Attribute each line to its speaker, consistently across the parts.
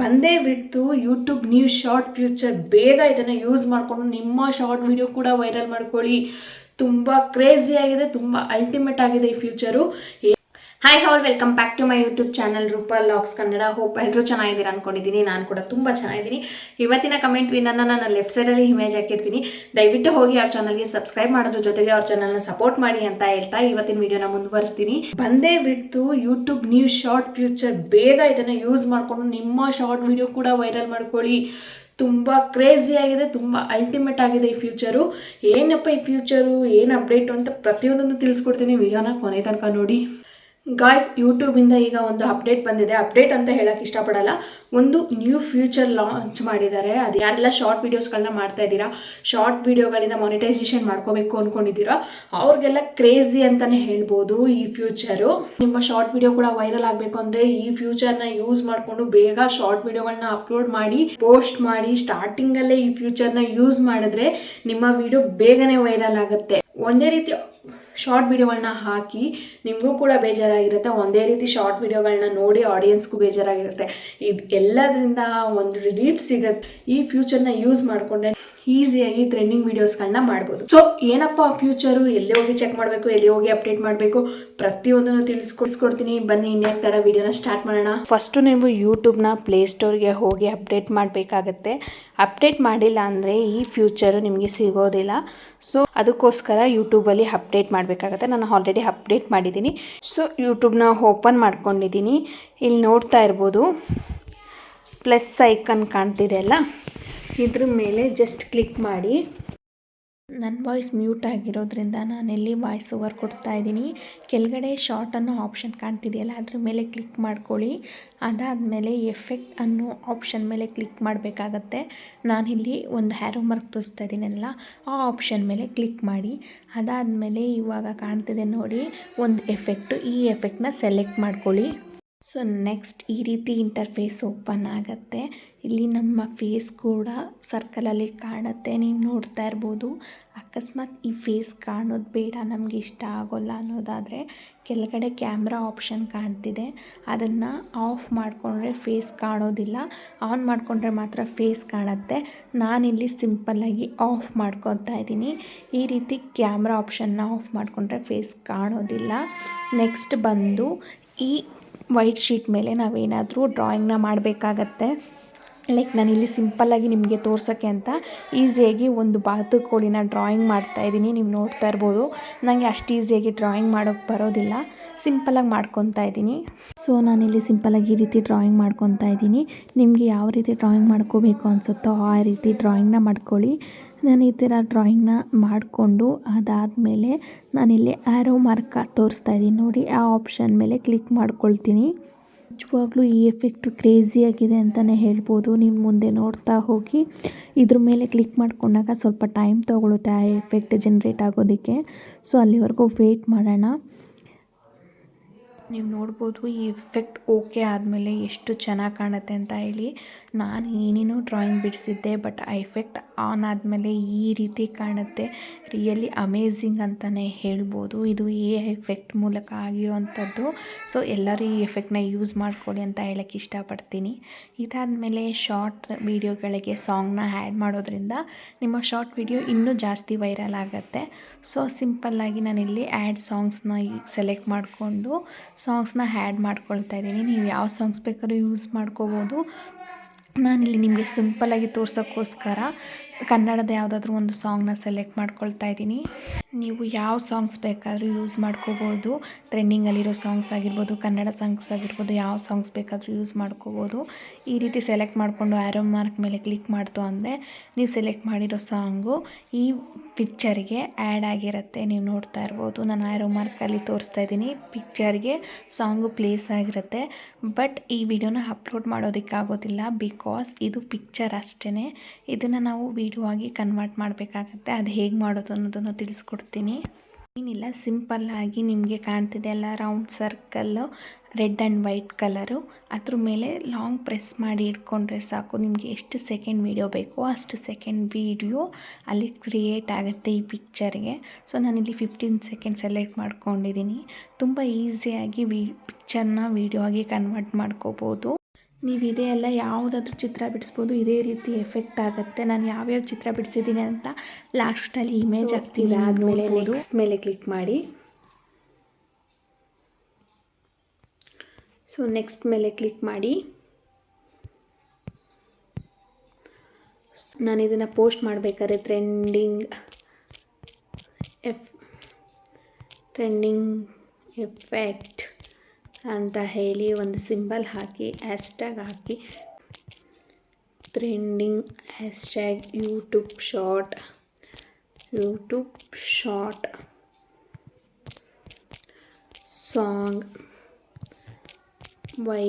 Speaker 1: ಬಂದೇ ಬಿಡ್ತು ಯೂಟ್ಯೂಬ್ ನೀವು ಶಾರ್ಟ್ ಫ್ಯೂಚರ್ ಬೇಗ ಇದನ್ನು ಯೂಸ್ ಮಾಡಿಕೊಂಡು ನಿಮ್ಮ ಶಾರ್ಟ್ ವಿಡಿಯೋ ಕೂಡ ವೈರಲ್ ಮಾಡ್ಕೊಳ್ಳಿ. ತುಂಬ ಕ್ರೇಜಿ ಆಗಿದೆ, ತುಂಬ ಅಲ್ಟಿಮೇಟ್ ಆಗಿದೆ ಈ future hi all welcome back to my YouTube channel Roopa LOX Kannada hope ಎಲ್ಲರೂ ಚೆನ್ನಾಗಿದ್ದೀರಾ ಅನ್ಕೊಂಡಿದ್ದೀನಿ. ನಾನು ಕೂಡ ತುಂಬ ಚೆನ್ನಾಗಿದ್ದೀನಿ. ಇವತ್ತಿನ ಕಮೆಂಟ್ ವಿನನ್ನು ನಾನು ಲೆಫ್ಟ್ ಸೈಡಲ್ಲಿ ಇಮೇಜ್ ಹಾಕಿರ್ತೀನಿ. ದಯವಿಟ್ಟು ಹೋಗಿ ಅವ್ರ ಚಾನಲ್ಗೆ ಸಬ್ಸ್ಕ್ರೈಬ್ ಮಾಡೋದ್ರ ಜೊತೆಗೆ ಅವ್ರ ಚಾನಲ್ನ ಸಪೋರ್ಟ್ ಮಾಡಿ ಅಂತ ಹೇಳ್ತಾ ಇವತ್ತಿನ ವಿಡಿಯೋನ ಮುಂದುವರಿಸ್ತೀನಿ. ಬಂದೇ ಬಿಡ್ತು ಯೂಟ್ಯೂಬ್ ನ್ಯೂ ಶಾರ್ಟ್ ಫ್ಯೂಚರ್ ಬೇಗ ಇದನ್ನು ಯೂಸ್ ಮಾಡಿಕೊಂಡು ನಿಮ್ಮ ಶಾರ್ಟ್ ವಿಡಿಯೋ ಕೂಡ ವೈರಲ್ ಮಾಡ್ಕೊಳ್ಳಿ. ತುಂಬ ಕ್ರೇಜಿ ಆಗಿದೆ, ತುಂಬ ಅಲ್ಟಿಮೇಟ್ ಆಗಿದೆ ಈ ಫ್ಯೂಚರು ಏನಪ್ಪ ಈ ಫ್ಯೂಚರು ಏನು ಅಪ್ಡೇಟು ಅಂತ ಪ್ರತಿಯೊಂದನ್ನು ತಿಳಿಸ್ಕೊಡ್ತೀನಿ. ವಿಡಿಯೋನ ಕೊನೆ ತನಕ ನೋಡಿ. ಗಾಯ್ಸ್ ಯೂಟ್ಯೂಬಿಂದ ಈಗ ಒಂದು ಅಪ್ಡೇಟ್ ಬಂದಿದೆ. ಅಪ್ಡೇಟ್ ಅಂತ ಹೇಳಕ್ಕೆ ಇಷ್ಟಪಡಲ್ಲ. ಒಂದು ನ್ಯೂ ಫ್ಯೂಚರ್ ಲಾಂಚ್ ಮಾಡಿದ್ದಾರೆ. ಅದು ಯಾರೆಲ್ಲ ಶಾರ್ಟ್ ವೀಡಿಯೋಸ್ಗಳನ್ನ ಮಾಡ್ತಾ ಇದ್ದೀರಾ ಶಾರ್ಟ್ ವೀಡಿಯೋಗಳಿಂದ ಮಾನಿಟೈಸೇಷನ್ ಮಾಡ್ಕೋಬೇಕು ಅಂದ್ಕೊಂಡಿದ್ದೀರಾ ಅವ್ರಿಗೆಲ್ಲ ಕ್ರೇಜಿ ಅಂತಲೇ ಹೇಳ್ಬೋದು ಈ ಫ್ಯೂಚರು ನಿಮ್ಮ ಶಾರ್ಟ್ ವಿಡಿಯೋ ಕೂಡ ವೈರಲ್ ಆಗಬೇಕು ಅಂದರೆ ಈ ಫ್ಯೂಚರ್ನ ಯೂಸ್ ಮಾಡಿಕೊಂಡು ಬೇಗ ಶಾರ್ಟ್ ವಿಡಿಯೋಗಳನ್ನ ಅಪ್ಲೋಡ್ ಮಾಡಿ ಪೋಸ್ಟ್ ಮಾಡಿ ಸ್ಟಾರ್ಟಿಂಗಲ್ಲೇ ಈ ಫ್ಯೂಚರ್ನ ಯೂಸ್ ಮಾಡಿದ್ರೆ ನಿಮ್ಮ ವಿಡಿಯೋ ಬೇಗನೆ ವೈರಲ್ ಆಗುತ್ತೆ. ಒಂದೇ ರೀತಿ ಶಾರ್ಟ್ ವಿಡಿಯೋಗಳನ್ನ ಹಾಕಿ ನಿಮಗೂ ಕೂಡ ಬೇಜಾರಾಗಿರುತ್ತೆ. ಒಂದೇ ರೀತಿ ಶಾರ್ಟ್ ವಿಡಿಯೋಗಳನ್ನ ನೋಡಿ ಆಡಿಯನ್ಸ್ಗೂ ಬೇಜಾರಾಗಿರುತ್ತೆ. ಇದು ಎಲ್ಲದರಿಂದ ಒಂದು ರಿಲೀಫ್ ಸಿಗುತ್ತೆ. ಈ ಫ್ಯೂಚರ್ನ ಯೂಸ್ ಮಾಡಿಕೊಂಡ್ರೆ ಈಸಿಯಾಗಿ ಟ್ರೆಂಡಿಂಗ್ ವೀಡಿಯೋಸ್ಗಳನ್ನ ಮಾಡ್ಬೋದು. ಸೊ ಏನಪ್ಪ ಫ್ಯೂಚರು ಎಲ್ಲಿ ಹೋಗಿ ಚೆಕ್ ಮಾಡಬೇಕು? ಎಲ್ಲಿ ಹೋಗಿ ಅಪ್ಡೇಟ್ ಮಾಡಬೇಕು? ಪ್ರತಿಯೊಂದನ್ನು ತಿಳಿಸ್ಕೊಡ್ಸ್ಕೊಡ್ತೀನಿ ಬನ್ನಿ ಇನ್ನೇ ಥರ ವಿಡಿಯೋನ ಸ್ಟಾರ್ಟ್ ಮಾಡೋಣ. ಫಸ್ಟು ನೀವು ಯೂಟ್ಯೂಬ್ನ ಪ್ಲೇಸ್ಟೋರ್ಗೆ ಹೋಗಿ ಅಪ್ಡೇಟ್ ಮಾಡಬೇಕಾಗತ್ತೆ. ಅಪ್ಡೇಟ್ ಮಾಡಿಲ್ಲ ಅಂದರೆ ಈ ಫ್ಯೂಚರು ನಿಮಗೆ ಸಿಗೋದಿಲ್ಲ. ಸೊ ಅದಕ್ಕೋಸ್ಕರ ಯೂಟ್ಯೂಬಲ್ಲಿ ಅಪ್ಡೇಟ್ ಮಾಡಬೇಕಾಗತ್ತೆ. ನಾನು ಆಲ್ರೆಡಿ ಅಪ್ಡೇಟ್ ಮಾಡಿದ್ದೀನಿ. ಸೊ ಯೂಟ್ಯೂಬ್ನ ಓಪನ್ ಮಾಡ್ಕೊಂಡಿದ್ದೀನಿ. ಇಲ್ಲಿ ನೋಡ್ತಾ ಇರ್ಬೋದು. ಪ್ಲಸ್ ಐಕನ್ ಕಾಣ್ತಿದೆ ಅಲ್ಲ? ಇದ್ರ ಮೇಲೆ ಜಸ್ಟ್ ಕ್ಲಿಕ್ ಮಾಡಿ. ನನ್ನ ವಾಯ್ಸ್ ಮ್ಯೂಟ್ ಆಗಿರೋದ್ರಿಂದ ನಾನೆಲ್ಲಿ ವಾಯ್ಸ್ ಓವರ್ ಕೊಡ್ತಾ ಇದ್ದೀನಿ. ಕೆಳಗಡೆ ಶಾರ್ಟ್ ಅನ್ನೋ ಆಪ್ಷನ್ ಕಾಣ್ತಿದೆಯಲ್ಲ, ಅದ್ರ ಮೇಲೆ ಕ್ಲಿಕ್ ಮಾಡ್ಕೊಳ್ಳಿ. ಅದಾದಮೇಲೆ ಎಫೆಕ್ಟ್ ಅನ್ನೋ ಆಪ್ಷನ್ ಮೇಲೆ ಕ್ಲಿಕ್ ಮಾಡಬೇಕಾಗತ್ತೆ. ನಾನಿಲ್ಲಿ ಒಂದು ಹ್ಯಾರೋ ಮಾರ್ಕ್ ತೋರಿಸ್ತಾ ಇದ್ದೀನಲ್ಲ, ಆ ಆಪ್ಷನ್ ಮೇಲೆ ಕ್ಲಿಕ್ ಮಾಡಿ. ಅದಾದಮೇಲೆ ಇವಾಗ ಕಾಣ್ತಿದೆ ನೋಡಿ, ಒಂದು ಎಫೆಕ್ಟು ಈ ಎಫೆಕ್ಟ್ನ ಸೆಲೆಕ್ಟ್ ಮಾಡ್ಕೊಳ್ಳಿ. ಸೊ ನೆಕ್ಸ್ಟ್ ಈ ರೀತಿ ಇಂಟರ್ಫೇಸ್ ಓಪನ್ ಆಗುತ್ತೆ. ಇಲ್ಲಿ ನಮ್ಮ ಫೇಸ್ ಕೂಡ ಸರ್ಕಲಲ್ಲಿ ಕಾಣುತ್ತೆ. ನೀವು ನೋಡ್ತಾ ಇರ್ಬೋದು, ಅಕಸ್ಮಾತ್ ಈ ಫೇಸ್ ಕಾಣೋದು ಬೇಡ, ನಮಗೆ ಇಷ್ಟ ಆಗೋಲ್ಲ ಅನ್ನೋದಾದರೆ ಕೆಳಗಡೆ ಕ್ಯಾಮ್ರಾ ಆಪ್ಷನ್ ಕಾಣ್ತಿದೆ. ಅದನ್ನು ಆಫ್ ಮಾಡಿಕೊಂಡ್ರೆ ಫೇಸ್ ಕಾಣೋದಿಲ್ಲ. ಆನ್ ಮಾಡಿಕೊಂಡ್ರೆ ಮಾತ್ರ ಫೇಸ್ ಕಾಣುತ್ತೆ. ನಾನಿಲ್ಲಿ ಸಿಂಪಲ್ಲಾಗಿ ಆಫ್ ಮಾಡ್ಕೊತಾ ಇದ್ದೀನಿ. ಈ ರೀತಿ ಕ್ಯಾಮ್ರಾ ಆಪ್ಷನ್ನ ಆಫ್ ಮಾಡಿಕೊಂಡ್ರೆ ಫೇಸ್ ಕಾಣೋದಿಲ್ಲ. ನೆಕ್ಸ್ಟ್ ಬಂದು ಈ ವೈಟ್ ಶೀಟ್ ಮೇಲೆ ನಾವೇನಾದರೂ ಡ್ರಾಯಿಂಗ್ನ ಮಾಡಬೇಕಾಗತ್ತೆ. ಲೈಕ್ ನಾನಿಲ್ಲಿ ಸಿಂಪಲ್ಲಾಗಿ ನಿಮಗೆ ತೋರ್ಸೋಕ್ಕೆ ಅಂತ ಈಸಿಯಾಗಿ ಒಂದು ಬಾತುಕೋಳಿನ ಡ್ರಾಯಿಂಗ್ ಮಾಡ್ತಾಯಿದ್ದೀನಿ ನೀವು ನೋಡ್ತಾ ಇರ್ಬೋದು. ನನಗೆ ಅಷ್ಟು ಈಸಿಯಾಗಿ ಡ್ರಾಯಿಂಗ್ ಮಾಡೋಕ್ಕೆ ಬರೋದಿಲ್ಲ. ಸಿಂಪಲಾಗಿ ಮಾಡ್ಕೊತಾ ಇದ್ದೀನಿ. ಸೊ ನಾನಿಲ್ಲಿ ಸಿಂಪಲಾಗಿ ಈ ರೀತಿ ಡ್ರಾಯಿಂಗ್ ಮಾಡ್ಕೊತಾ ಇದ್ದೀನಿ. ನಿಮಗೆ ಯಾವ ರೀತಿ ಡ್ರಾಯಿಂಗ್ ಮಾಡ್ಕೋಬೇಕು ಅನಿಸುತ್ತೋ ಆ ರೀತಿ ಡ್ರಾಯಿಂಗ್ನ ಮಾಡ್ಕೊಳ್ಳಿ. ನಾನು ಈ ಥರ ಡ್ರಾಯಿಂಗ್ನ ಮಾಡಿಕೊಂಡು ಅದಾದಮೇಲೆ ನಾನಿಲ್ಲಿ ಆ್ಯರೋ ಮಾರ್ಕ್ ತೋರಿಸ್ತಾ ಇದ್ದೀನಿ. ನೋಡಿ, ಆ ಆಪ್ಷನ್ ಮೇಲೆ ಕ್ಲಿಕ್ ಮಾಡ್ಕೊಳ್ತೀನಿ. ನಿಜವಾಗ್ಲೂ ಈ ಎಫೆಕ್ಟು ಕ್ರೇಜಿಯಾಗಿದೆ ಅಂತಲೇ ಹೇಳ್ಬೋದು. ನೀವು ಮುಂದೆ ನೋಡ್ತಾ ಹೋಗಿ, ಇದ್ರ ಮೇಲೆ ಕ್ಲಿಕ್ ಮಾಡ್ಕೊಂಡಾಗ ಸ್ವಲ್ಪ ಟೈಮ್ ತೊಗೊಳುತ್ತೆ ಆ ಎಫೆಕ್ಟ್ ಜನ್ರೇಟ್ ಆಗೋದಕ್ಕೆ. ಸೊ ಅಲ್ಲಿವರೆಗೂ ವೇಟ್ ಮಾಡೋಣ. ನೀವು ನೋಡ್ಬೋದು ಈ ಎಫೆಕ್ಟ್ ಓಕೆ ಆದಮೇಲೆ ಎಷ್ಟು ಚೆನ್ನಾಗಿ ಕಾಣುತ್ತೆ ಅಂತ ಹೇಳಿ. ನಾನು ಏನೇನೋ ಡ್ರಾಯಿಂಗ್ ಬಿಡಿಸಿದ್ದೆ ಬಟ್ ಆ ಎಫೆಕ್ಟ್ ಆನ್ ಆದಮೇಲೆ ಈ ರೀತಿ ಕಾಣುತ್ತೆ. ರಿಯಲಿ ಅಮೇಝಿಂಗ್ ಅಂತಲೇ ಹೇಳ್ಬೋದು. ಇದು ಎ ಎಫೆಕ್ಟ್ ಮೂಲಕ ಆಗಿರೋವಂಥದ್ದು ಸೊ ಎಲ್ಲರೂ ಈ ಎಫೆಕ್ಟ್ನ ಯೂಸ್ ಮಾಡ್ಕೊಳ್ಳಿ ಅಂತ ಹೇಳೋಕ್ಕೆ ಇಷ್ಟಪಡ್ತೀನಿ. ಇದಾದಮೇಲೆ ಶಾರ್ಟ್ ವೀಡಿಯೋಗಳಿಗೆ ಸಾಂಗ್ನ ಆ್ಯಡ್ ಮಾಡೋದ್ರಿಂದ ನಿಮ್ಮ ಶಾರ್ಟ್ ವಿಡಿಯೋ ಇನ್ನೂ ಜಾಸ್ತಿ ವೈರಲ್ ಆಗುತ್ತೆ. ಸೊ ಸಿಂಪಲ್ಲಾಗಿ ನಾನಿಲ್ಲಿ ಆ್ಯಡ್ ಸಾಂಗ್ಸ್ನ ಸೆಲೆಕ್ಟ್ ಮಾಡಿಕೊಂಡು ಸಾಂಗ್ಸ್ನ ಹ್ಯಾಡ್ ಮಾಡ್ಕೊಳ್ತಾ ಇದ್ದೀನಿ. ನೀವು ಯಾವ ಸಾಂಗ್ಸ್ ಬೇಕಾದ್ರೂ ಯೂಸ್ ಮಾಡ್ಕೋಬೋದು. ನಾನಿಲ್ಲಿ ನಿಮಗೆ ಸಿಂಪಲ್ಲಾಗಿ ತೋರ್ಸೋಕ್ಕೋಸ್ಕರ ಕನ್ನಡದ ಯಾವುದಾದ್ರೂ ಒಂದು ಸಾಂಗ್ನ ಸೆಲೆಕ್ಟ್ ಮಾಡ್ಕೊಳ್ತಾ ಇದ್ದೀನಿ. ನೀವು ಯಾವ ಸಾಂಗ್ಸ್ ಬೇಕಾದರೂ ಯೂಸ್ ಮಾಡ್ಕೋಬೋದು. ಟ್ರೆಂಡಿಂಗಲ್ಲಿರೋ ಸಾಂಗ್ಸ್ ಆಗಿರ್ಬೋದು, ಕನ್ನಡ ಸಾಂಗ್ಸ್ ಆಗಿರ್ಬೋದು, ಯಾವ ಸಾಂಗ್ಸ್ ಬೇಕಾದರೂ ಯೂಸ್ ಮಾಡ್ಕೋಬೋದು. ಈ ರೀತಿ ಸೆಲೆಕ್ಟ್ ಮಾಡಿಕೊಂಡು ಆ್ಯರೋ ಮಾರ್ಕ್ ಮೇಲೆ ಕ್ಲಿಕ್ ಮಾಡ್ತು ಅಂದರೆ ನೀವು ಸೆಲೆಕ್ಟ್ ಮಾಡಿರೋ ಸಾಂಗು ಈ ಪಿಕ್ಚರ್ಗೆ ಆ್ಯಡ್ ಆಗಿರುತ್ತೆ. ನೀವು ನೋಡ್ತಾ ಇರ್ಬೋದು. ನಾನು ಆ್ಯರೋ ಮಾರ್ಕಲ್ಲಿ ತೋರಿಸ್ತಾ ಇದ್ದೀನಿ. ಪಿಕ್ಚರ್ಗೆ ಸಾಂಗು ಪ್ಲೇಸ್ ಆಗಿರುತ್ತೆ. ಬಟ್ ಈ ವಿಡಿಯೋನ ಅಪ್ಲೋಡ್ ಮಾಡೋದಕ್ಕಾಗೋದಿಲ್ಲ ಬಿಕಾಸ್ ಇದು ಪಿಕ್ಚರ್ ಅಷ್ಟೇ ಇದನ್ನು ನಾವು ವಿಡಿಯೋ ಆಗಿ ಕನ್ವರ್ಟ್ ಮಾಡಬೇಕಾಗತ್ತೆ. ಅದು ಹೇಗೆ ಮಾಡೋದು ಅನ್ನೋದನ್ನು ತಿಳಿಸ್ಕೊಡ್ತೀನಿ. ಏನಿಲ್ಲ ಸಿಂಪಲ್ಲಾಗಿ ನಿಮಗೆ ಕಾಣ್ತಿದೆ ಅಲ್ಲ round circle red and white colour ಅದ್ರ ಮೇಲೆ ಲಾಂಗ್ ಪ್ರೆಸ್ ಮಾಡಿ ಇಟ್ಕೊಂಡ್ರೆ ಸಾಕು. ನಿಮಗೆ ಎಷ್ಟು ಸೆಕೆಂಡ್ ವೀಡಿಯೋ ಬೇಕೋ ಅಷ್ಟು ಸೆಕೆಂಡ್ ವೀಡಿಯೋ ಅಲ್ಲಿ ಕ್ರಿಯೇಟ್ ಆಗುತ್ತೆ ಈ ಪಿಕ್ಚರ್ಗೆ ಸೊ ನಾನಿಲ್ಲಿ ಫಿಫ್ಟೀನ್ ಸೆಕೆಂಡ್ ಸೆಲೆಕ್ಟ್ ಮಾಡ್ಕೊಂಡಿದ್ದೀನಿ. ತುಂಬ ಈಸಿಯಾಗಿ ವಿ ಪಿಕ್ಚರ್ನ ವೀಡಿಯೋ ಆಗಿ ಕನ್ವರ್ಟ್ ಮಾಡ್ಕೋಬೋದು.
Speaker 2: ನೀವು ಇದೇ ಎಲ್ಲ ಯಾವುದಾದ್ರೂ ಚಿತ್ರ ಬಿಡಿಸ್ಬೋದು ಇದೇ ರೀತಿ ಎಫೆಕ್ಟ್ ಆಗುತ್ತೆ. ನಾನು ಯಾವ್ಯಾವ ಚಿತ್ರ ಬಿಡಿಸಿದ್ದೀನಿ ಅಂತ ಲಾಸ್ಟಲ್ಲಿ ಇಮೇಜ್ ಆಗ್ತೀವಿ
Speaker 1: ಆದಮೇಲೆ ನೆಕ್ಸ್ಟ್ ಮೇಲೆ ಕ್ಲಿಕ್ ಮಾಡಿ. ಸೊ ನೆಕ್ಸ್ಟ್ ಮೇಲೆ ಕ್ಲಿಕ್ ಮಾಡಿ. ನಾನು ಇದನ್ನು ಪೋಸ್ಟ್ ಮಾಡಬೇಕಾದ್ರೆ ಟ್ರೆಂಡಿಂಗ್ ಎಫ್ ಟ್ರೆಂಡಿಂಗ್ ಎಫೆಕ್ಟ್ ಅಂತ ಹೇಳಿ ಒಂದು ಸಿಂಬಲ್ ಹಾಕಿ, hashtag hockey trending hashtag YouTube short YouTube short song Y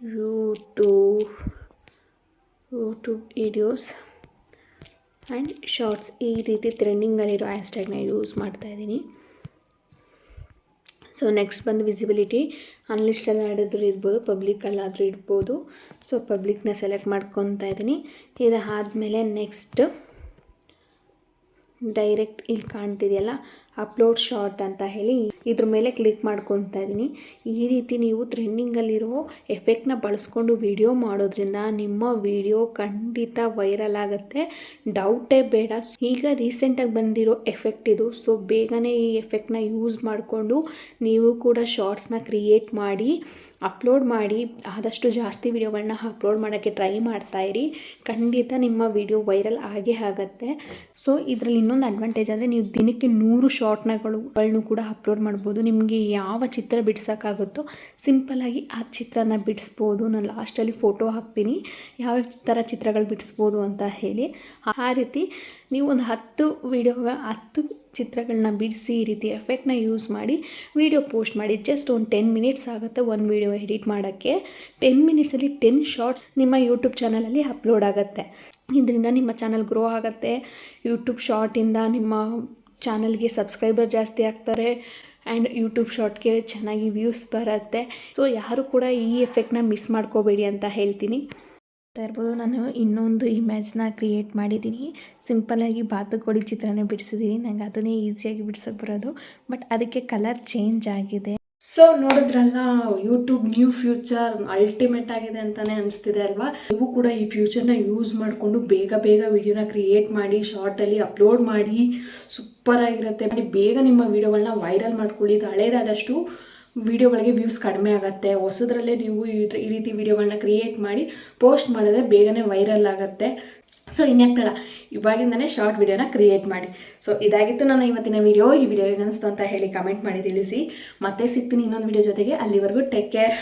Speaker 1: YouTube YouTube videos and shorts ಈ ರೀತಿ ಟ್ರೆಂಡಿಂಗಲ್ಲಿರೋ ಹ್ಯಾಶ್ಟ್ಯಾಗ್ನ ಯೂಸ್ ಮಾಡ್ತಾಯಿದ್ದೀನಿ ಸೊ ನೆಕ್ಸ್ಟ್ ಬಂದು ವಿಸಿಬಿಲಿಟಿ ಅನ್ಲಿಸ್ಟಲ್ಲಿ ಆಡಿದ್ರು ಇರ್ಬೋದು ಪಬ್ಲಿಕಲ್ಲಾದರೂ ಇರ್ಬೋದು. ಸೊ ಪಬ್ಲಿಕ್ನ ಸೆಲೆಕ್ಟ್ ಮಾಡ್ಕೊತಾ ಇದ್ದೀನಿ ಇದಾದಮೇಲೆ ನೆಕ್ಸ್ಟ್ ಡೈರೆಕ್ಟ್ ಇಲ್ಲಿ ಕಾಣ್ತಿದೆಯಲ್ಲ? ಅಪ್ಲೋಡ್ ಶಾರ್ಟ್ ಅಂತ ಹೇಳಿ ಇದ್ರ ಮೇಲೆ ಕ್ಲಿಕ್ ಮಾಡ್ಕೊತಾ ಇದ್ದೀನಿ ಈ ರೀತಿ ನೀವು ಟ್ರೆಂಡಿಂಗಲ್ಲಿರೋ ಎಫೆಕ್ಟ್ನ ಬಳಸ್ಕೊಂಡು ವಿಡಿಯೋ ಮಾಡೋದ್ರಿಂದ ನಿಮ್ಮ ವಿಡಿಯೋ ಖಂಡಿತ ವೈರಲ್ ಆಗುತ್ತೆ. ಡೌಟೇ ಬೇಡ. ಈಗ ರೀಸೆಂಟಾಗಿ ಬಂದಿರೋ ಎಫೆಕ್ಟ್ ಇದು. ಸೊ ಬೇಗನೆ ಈ ಎಫೆಕ್ಟ್ನ ಯೂಸ್ ಮಾಡಿಕೊಂಡು ನೀವು ಕೂಡ ಶಾರ್ಟ್ಸ್ನ ಕ್ರಿಯೇಟ್ ಮಾಡಿ. ಅಪ್ಲೋಡ್ ಮಾಡಿ, ಆದಷ್ಟು ಜಾಸ್ತಿ ವಿಡಿಯೋಗಳನ್ನ ಅಪ್ಲೋಡ್ ಮಾಡೋಕ್ಕೆ ಟ್ರೈ ಮಾಡ್ತಾಯಿರಿ ಖಂಡಿತ ನಿಮ್ಮ ವಿಡಿಯೋ ವೈರಲ್ ಆಗೇ ಆಗುತ್ತೆ. ಸೊ ಇದರಲ್ಲಿ ಇನ್ನೊಂದು ಅಡ್ವಾಂಟೇಜ್ ಅಂದರೆ ನೀವು ದಿನಕ್ಕೆ ನೂರು ಶಾರ್ಟ್ನಗಳುಗಳನ್ನು ಕೂಡ ಅಪ್ಲೋಡ್ ಮಾಡ್ಬೋದು. ನಿಮಗೆ ಯಾವ ಚಿತ್ರ ಬಿಡ್ಸೋಕ್ಕಾಗುತ್ತೋ ಸಿಂಪಲ್ಲಾಗಿ ಆ ಚಿತ್ರನ ಬಿಡಿಸ್ಬೋದು. ನಾನು ಲಾಸ್ಟಲ್ಲಿ ಫೋಟೋ ಹಾಕ್ತೀನಿ. ಯಾವ ಥರ ಚಿತ್ರಗಳು ಬಿಡಿಸ್ಬೋದು ಅಂತ ಹೇಳಿ. ಆ ರೀತಿ ನೀವು ಒಂದು ಹತ್ತು ವಿಡಿಯೋಗ, ಹತ್ತು ಚಿತ್ರಗಳನ್ನ ಬಿಡಿಸಿ ಈ ರೀತಿ ಎಫೆಕ್ಟ್ನ ಯೂಸ್ ಮಾಡಿ ವಿಡಿಯೋ ಪೋಸ್ಟ್ ಮಾಡಿ ಜಸ್ಟ್ ಒಂದು ಟೆನ್ ಮಿನಿಟ್ಸ್ ಆಗುತ್ತೆ ಒಂದು ವಿಡಿಯೋ ಎಡಿಟ್ ಮಾಡೋಕ್ಕೆ. ಟೆನ್ ಮಿನಿಟ್ಸಲ್ಲಿ ಟೆನ್ ಶಾರ್ಟ್ಸ್ ನಿಮ್ಮ ಯೂಟ್ಯೂಬ್ ಚಾನಲಲ್ಲಿ ಅಪ್ಲೋಡ್ ಆಗುತ್ತೆ. ಇದರಿಂದ ನಿಮ್ಮ ಚಾನಲ್ ಗ್ರೋ ಆಗುತ್ತೆ. ಯೂಟ್ಯೂಬ್ ಶಾರ್ಟಿಂದ ನಿಮ್ಮ ಚಾನಲ್ಗೆ ಸಬ್ಸ್ಕ್ರೈಬರ್ ಜಾಸ್ತಿ ಆಗ್ತಾರೆ ಆ್ಯಂಡ್ ಯೂಟ್ಯೂಬ್ ಶಾರ್ಟ್ಗೆ ಚೆನ್ನಾಗಿ ವ್ಯೂಸ್ ಬರುತ್ತೆ. ಸೊ ಯಾರು ಕೂಡ ಈ ಎಫೆಕ್ಟ್ನ ಮಿಸ್ ಮಾಡ್ಕೋಬೇಡಿ ಅಂತ ಹೇಳ್ತೀನಿ.
Speaker 2: ನೋಡ್ತಾ ಇರ್ಬೋದು. ನಾನು ಇನ್ನೊಂದು ಇಮ್ಯಾಜ್ನ ಕ್ರಿಯೇಟ್ ಮಾಡಿದ್ದೀನಿ. ಸಿಂಪಲ್ಲಾಗಿ ಬಾತುಕೋಡಿ ಚಿತ್ರನೇ ಬಿಡಿಸಿದ್ದೀನಿ ನಂಗೆ ಅದನ್ನೇ ಈಸಿಯಾಗಿ ಬಿಡ್ಸೋಕ್ಕೆ ಬರೋದು. ಬಟ್ ಅದಕ್ಕೆ ಕಲರ್ ಚೇಂಜ್ ಆಗಿದೆ. ಸೊ ನೋಡಿದ್ರಲ್ಲ ಯೂಟ್ಯೂಬ್ ನ್ಯೂ ಫ್ಯೂಚರ್ ಅಲ್ಟಿಮೇಟ್ ಆಗಿದೆ ಅಂತಲೇ ಅನಿಸ್ತಿದೆ ಅಲ್ವಾ? ನೀವು ಕೂಡ ಈ ಫ್ಯೂಚರ್ನ ಯೂಸ್ ಮಾಡಿಕೊಂಡು ಬೇಗ ಬೇಗ ವಿಡಿಯೋನ ಕ್ರಿಯೇಟ್ ಮಾಡಿ ಶಾರ್ಟಲ್ಲಿ ಅಪ್ಲೋಡ್ ಮಾಡಿ ಸೂಪರ್ ಆಗಿರುತ್ತೆ. ಬೇಗ ನಿಮ್ಮ ವಿಡಿಯೋಗಳನ್ನ ವೈರಲ್ ಮಾಡ್ಕೊಳ್ಳಿ. ಇದು ಹಳೇದಾದಷ್ಟು ವಿಡಿಯೋಗಳಿಗೆ ವ್ಯೂಸ್ ಕಡಿಮೆ ಆಗುತ್ತೆ. ಹೊಸದ್ರಲ್ಲೇ ನೀವು ಈ ರೀತಿ ವೀಡಿಯೋಗಳನ್ನ ಕ್ರಿಯೇಟ್ ಮಾಡಿ ಪೋಸ್ಟ್ ಮಾಡಿದ್ರೆ ಬೇಗನೆ ವೈರಲ್ ಆಗುತ್ತೆ. ಸೊ ಇನ್ಯಾಕೆ ತಡ? ಇವಾಗಿಂದನೇ ಶಾರ್ಟ್ ವೀಡಿಯೋನ ಕ್ರಿಯೇಟ್ ಮಾಡಿ. ಸೊ ಇದಾಗಿತ್ತು ನನ್ನ ಇವತ್ತಿನ ವಿಡಿಯೋ ಈ ವಿಡಿಯೋ ಅನಿಸ್ತು ಅಂತ ಹೇಳಿ ಕಮೆಂಟ್ ಮಾಡಿ ತಿಳಿಸಿ. ಮತ್ತೆ ಸಿಗ್ತೀನಿ ಇನ್ನೊಂದು ವಿಡಿಯೋ ಜೊತೆಗೆ. ಅಲ್ಲಿವರೆಗೂ ಟೇಕ್ ಕೇರ್